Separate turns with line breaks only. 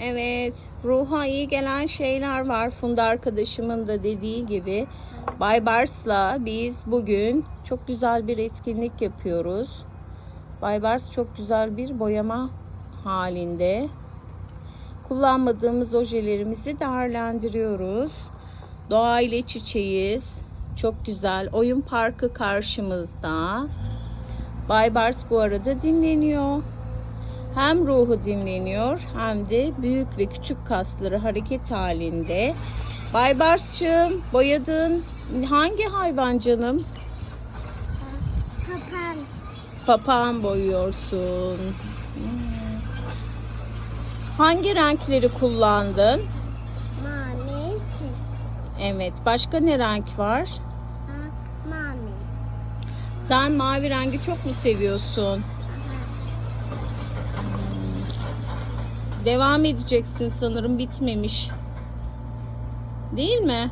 Evet, ruha iyi gelen şeyler var. Funda arkadaşımın da dediği gibi. Bay Bars'la biz bugün çok güzel bir etkinlik yapıyoruz. Bay Bars çok güzel bir boyama halinde. Kullanmadığımız ojelerimizi değerlendiriyoruz. Doğa ile iç içeyiz. Çok güzel. Oyun parkı karşımızda. Bay Bars bu arada dinleniyor. Hem ruhu dinleniyor hem de büyük ve küçük kasları hareket halinde. Bay Bars'cığım boyadığın hangi hayvan canım?
Kapan.
Papağan boyuyorsun. Hmm. Hangi renkleri kullandın?
Mavisi.
Evet. Başka ne renk var?
Ha, mavi.
Sen mavi rengi çok mu seviyorsun? Devam edeceksin sanırım bitmemiş. Değil mi?